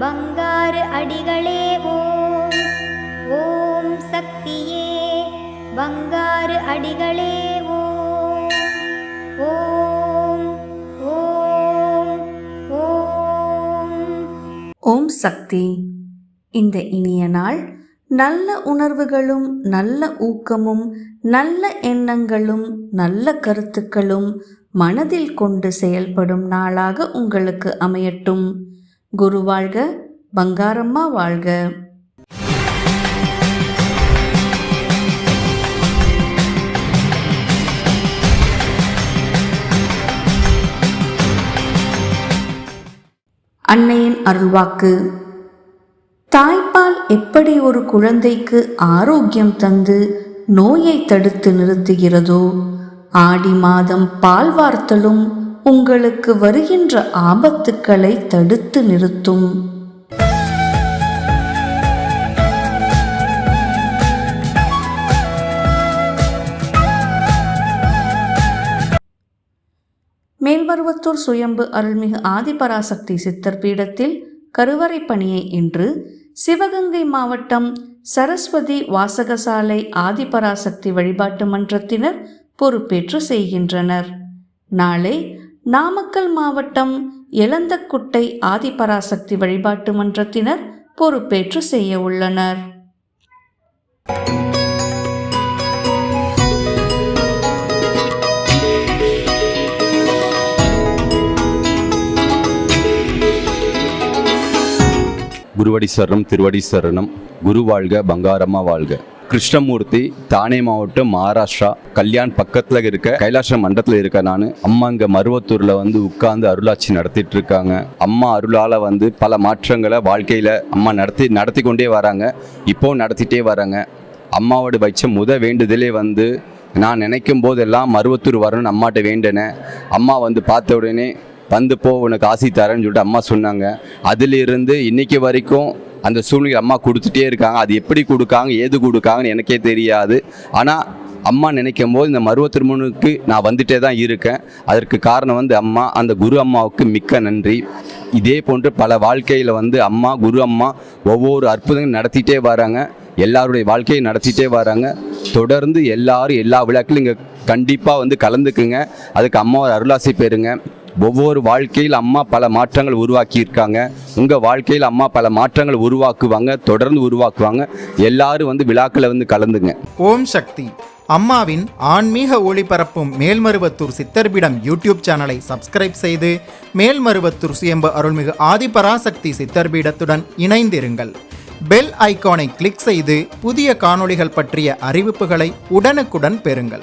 பங்காரு அடிகளே ஓம். ஓம் சக்தியே பங்காரு அடிகளே ஓம். ஓம் ஓம் ஓம். ஓம் சக்தி. இந்த இனிய நாள் நல்ல உணர்வுகளும் நல்ல ஊக்கமும் நல்ல எண்ணங்களும் நல்ல கருத்துக்களும் மனதில் கொண்டு செயல்படும் நாளாக உங்களுக்கு அமையட்டும். குரு வாழ்க பங்காரம்மா வாழ்க. அன்னையின் அருள்வாக்கு. தாய்ப்பால் எப்படி ஒரு குழந்தைக்கு ஆரோக்கியம் தந்து நோயை தடுத்து நிறுத்துகிறதோ ஆடி மாதம் பால் வார்த்தலும் உங்களுக்கு வருகின்ற ஆபத்துக்களை தடுத்து நிறுத்தும். மேல்மருவத்தூர் சுயம்பு அருள்மிகு ஆதிபராசக்தி சித்தர் பீடத்தில் கருவறை பணியை இன்று சிவகங்கை மாவட்டம் சரஸ்வதி வாசகசாலை ஆதிபராசக்தி வழிபாட்டு மன்றத்தினர் பொறுப்பேற்று செய்கின்றனர். நாளை நாமக்கல் மாவட்டம் எலந்தக்குட்டை ஆதிபராசக்தி வழிபாட்டு மன்றத்தினர் பொறுப்பேற்று செய்ய உள்ளனர். குருவடி சரணம் திருவடி சரணம் குரு வாழ்க பங்காரம்மா வாழ்க. கிருஷ்ணமூர்த்தி தானே மாவட்டம் மகாராஷ்டிரா கல்யாண் பக்கத்தில் இருக்க கைலாச மண்டலத்தில் இருக்க நான் அம்மா இங்கே மருவத்தூரில் வந்து உட்கார்ந்து அருளாட்சி நடத்திட்டு இருக்காங்க. அம்மா அருளால் வந்து பல மாற்றங்களை வாழ்க்கையில் அம்மா நடத்தி நடத்தி கொண்டே வராங்க. இப்போ நடத்திட்டே வராங்க. அம்மாவோட வச்ச முத வேண்டுதலே வந்து நான் நினைக்கும் போதெல்லாம் மருவத்தூர் வரணும்னு அம்மாட்ட வேண்டினேன். அம்மா வந்து பார்த்த உடனே வந்து போ உனக்கு ஆசி தரேன்னு சொல்லிட்டு அம்மா சொன்னாங்க. அதிலிருந்து இன்னைக்கு வரைக்கும் அந்த சூழ்நிலை அம்மா கொடுத்துட்டே இருக்காங்க. அது எப்படி கொடுக்காங்க ஏது கொடுக்காங்கன்னு எனக்கே தெரியாது. ஆனால் அம்மா நினைக்கும் போது இந்த மருவ திருமணுக்கு நான் வந்துட்டே தான் இருக்கேன். அதற்கு காரணம் வந்து அம்மா அந்த குரு அம்மாவுக்கு மிக்க நன்றி. இதே போன்று பல வாழ்க்கையில் வந்து அம்மா குரு அம்மா ஒவ்வொரு அற்புதங்கள் நடத்திட்டே வராங்க. எல்லாருடைய வாழ்க்கையை நடத்திட்டே வராங்க. தொடர்ந்து எல்லாரும் எல்லா விழாக்களும் இங்கே கண்டிப்பாக வந்து கலந்துக்குங்க. அதுக்கு அம்மாவோட அருளாசி பெறுங்க. ஒவ்வொரு வாழ்க்கையில் அம்மா பல மாற்றங்கள் உருவாக்கியிருக்காங்க. உங்கள் வாழ்க்கையில் அம்மா பல மாற்றங்கள் உருவாக்குவாங்க தொடர்ந்து உருவாக்குவாங்க. எல்லாரும் வந்து விழாக்களை வந்து கலந்துங்க. ஓம் சக்தி. அம்மாவின் ஆன்மீக ஒளிபரப்பும் மேல்மருவத்தூர் சித்தர்பிடம் யூடியூப் சேனலை சப்ஸ்கிரைப் செய்து மேல்மருவத்தூர் சுயம்பு அருள்மிகு ஆதிபராசக்தி சித்தர்பீடத்துடன் இணைந்திருங்கள். பெல் ஐகானை கிளிக் செய்து புதிய காணொளிகள் பற்றிய அறிவிப்புகளை உடனுக்குடன் பெறுங்கள்.